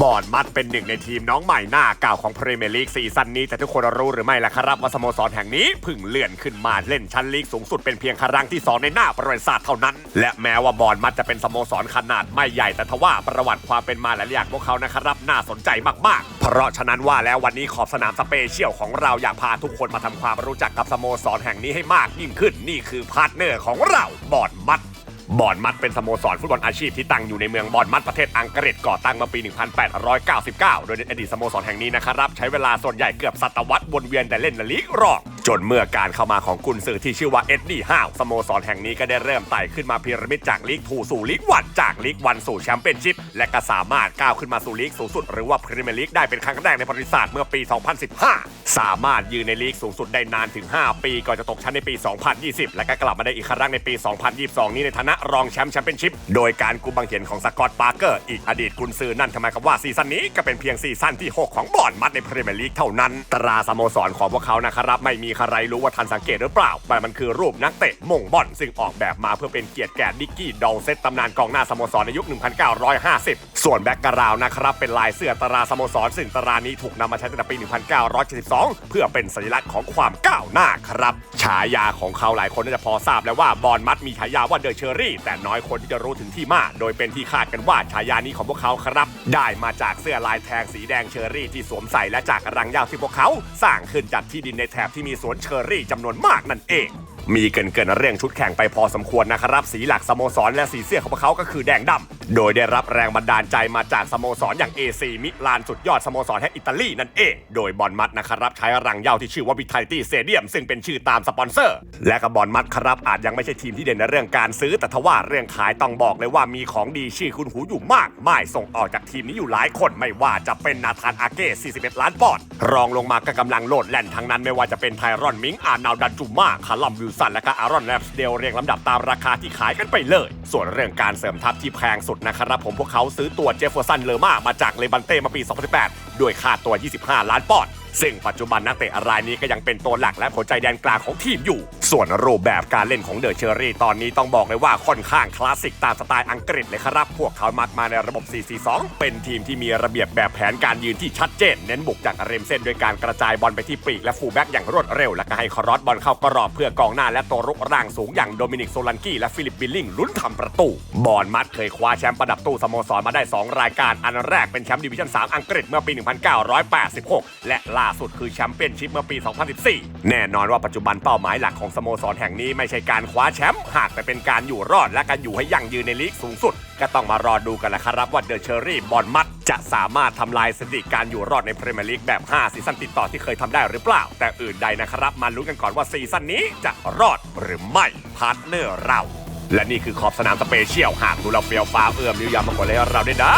บอร์ดมัดเป็นหนึ่งในทีมน้องใหม่หน้าเก่าของพรีเมียร์ลีกซีซั่นนี้ แต่ทุกคนรู้หรือไม่ล่ะครับว่าสโมสรแห่งนี้เพึ่งเลื่อนขึ้นมาเล่นชั้นลีกสูงสุดเป็นเพียงครั้งที่ 2 ในหน้าประวัติศาสตร์เท่านั้น และแม้ว่าบอร์ดมัดจะเป็นสโมสรขนาดไม่ใหญ่แต่ทว่าประวัติความเป็นมาหลายอย่างพวกเขานะครับน่าสนใจมากๆ เพราะฉะนั้นว่าแล้ววันนี้ขอบสนามสเปเชียลของเราอยากพาทุกคนมาทำความรู้จักกับสโมสรแห่งนี้ให้มากยิ่งขึ้นนี่คือพาร์ทเนอร์ของเราบอร์ดมัด บอร์นมัดเป็นสโมสรฟุตบอลอาชีพที่ตั้งอยู่ในเมืองบอร์นมัดประเทศอังกฤษก่อตั้งมาปี 1899 โดยในอดีตสโมสรแห่งนี้นะครับ ใช้เวลาส่วนใหญ่เกือบศตวรรษวนเวียนแต่เล่นในลีกรองจนเมื่อการเข้ามาของกุนซือที่ชื่อว่าเอ็ดดี้ฮาวสโมสรแห่งนี้ก็ได้เริ่มไต่ขึ้นมาพีระมิดจากลีกทูสู่ลีกวันจากลีกวันสู่แชมเปี้ยนชิพและก็สามารถก้าวขึ้นมาสู่ลีกสูงสุด หรือว่าพรีเมียร์ลีกได้เป็นครั้งแรกในประวัติศาสตร์เมื่อปี 2015 สามารถยืนในลีกสูงสุดได้นานถึง 5 ปีก่อนจะตกชั้นในปี 2020 และก็กลับมาได้อีกครั้งในปี 2022 นี้ในฐานะรองแชมป์แชมเปี้ยนชิพโดยการกุมบังเหียนของสกอตต์ปาร์เกอร์อีกอดีตกุนซือนั่นทำไมครับว่าซีซั่นนี้ก็เป็นเพียงซีซั่นที่ 6 ของบอร์นมัดในพรีเมียร์ลีกเท่านั้นตราสโมสรของพวกเขานะครับไม่มีีใครรู้ว่าทันสังเกตหรือเปล่าแต่มันคือรูปนักเตะมงบอลซึ่งออกแบบมาเพื่อเป็นเกียรติแก่ดิกกี้ดอลเซตตำนานกองหน้าสโมสรในยุค 1950 ส่วนแบ็กกราวน์นะครับเป็นลายเสื้อตราสโมสรซึ่งตรานี้ถูกนำมาใช้ตั้งแต่ปี 1972 เพื่อเป็นสัญลักษณ์ของความก้าวหน้าครับ ฉายาของเขาหลายคนน่าจะพอทราบแล้วว่าบอลมัดมีฉายาว่าเดอะเชอรี่ แต่น้อยคนที่จะรู้ถึงที่มา โดยเป็นที่คาดกันว่าฉายานี้ของพวกเขาครับ ได้มาจากเสื้อลายแทงสีแดงเชอรี่ที่สวมใส่และจากรังย้าที่พวกเขา สร้างขึ้นจากที่ดินในแถบที่มีสวนเชอรี่จำนวนมากนั่นเอง มีเกินเกินเรื่องชุดแข่งไปพอสมควรนะครับ สีหลักสโมสรและสีเสื้อของพวกเขาก็คือแดงดำ โดยได้รับแรงบันดาลใจมาจากสโมสรอย่าง AC มิลานสุดยอดสโมสรแห่งอิตาลีนั่นเอง โดยบอลมัดนะครับใช้รังเหย้าที่ชื่อว่าวิทาลิตี้เซเดียม ซึ่งเป็นชื่อตามสปอนเซอร์ และกับบอลมัดครับอาจยังไม่ใช่ทีมที่เด่นในเรื่องการซื้อ แต่ทว่าเรื่องขายต้องบอกเลยว่ามีของดีชื่อคุณหูอยู่มากไม่ส่งออกจากทีมนี้อยู่หลายคนไม่ว่าจะเป็นนาธานอาเก้ 41 ล้านปอนด์รองลงมาก็กำลังโลดแล่นทั้งนั้นไม่ว่าจะเป็นไทรอนมิงอาร์นาวดันจูมาคาลัมวิลสันและก็อารอนแลมสเดลเรียงลำดับตามราคาที่ขายกันไปเลย ส่วนเรื่องการเสริมทัพที่แพงสุดนะครับผมพวกเขาซื้อตัวเจฟเฟอร์สันเลอร์มามาจากเลบันเต้มาปี 2018 ด้วยค่าตัว 25 ล้านปอนด์ซึ่งปัจจุบันนักเตะรายนี้ก็ยังเป็นตัวหลักและหัวใจแดนกลางของทีมอยู่ ส่วนรูปแบบการเล่นของเดอะเชอรี่ตอนนี้ต้องบอกเลยว่าค่อนข้างคลาสสิกตามสไตล์อังกฤษเลยครับ พวกเขามักมาในระบบ 4-4-2 เป็นทีมที่มีระเบียบแบบแผนการยืนที่ชัดเจน เน้นบุกจากริมเส้นโดยการกระจายบอลไปที่ปีกและฟูลแบ็กอย่างรวดเร็ว และก็ให้คอรอสบอลเข้ากรอบเพื่อกองหน้าและตัวรุกร่างสูงอย่างโดมินิกโซลันกี้และฟิลิปบิลลิงลุ้นทำประตู บอลมัดเคยคว้าแชมป์ประดับตู้สโมสรมาได้ 2 รายการอันแรกเป็นแชมป์ดิวิชั่น 3 อังกฤษเมื่อปี 1986 และล่าสุดคือแชมเปี้ยนชิพเมื่อปี 2014 แน่นอนว่าปัจจุบันเป้าหมายหลักของสโมสรแห่งนี้ไม่ใช่การคว้าแชมป์หากแต่เป็นการอยู่รอดและการอยู่ให้ยั่งยืนในลีกสูงสุด ก็ต้องมารอดูกันละครับว่าเดอะเชอรี่บอลมัดจะสามารถทำลายสถิติการอยู่รอดในพรีเมียร์ลีกแบบ 5 ซีซั่นติดต่อที่เคยทำได้หรือเปล่า แต่อื่นใดนะครับ มาลุ้นกันก่อนว่าซีซั่นนี้จะรอดหรือไม่พาร์ทเนอร์เรา และนี่คือขอบสนามสเปเชียลหากดูเราเฟียวฟ้าเอื้อมนิวยาวมากกว่าเลยเราได้นะ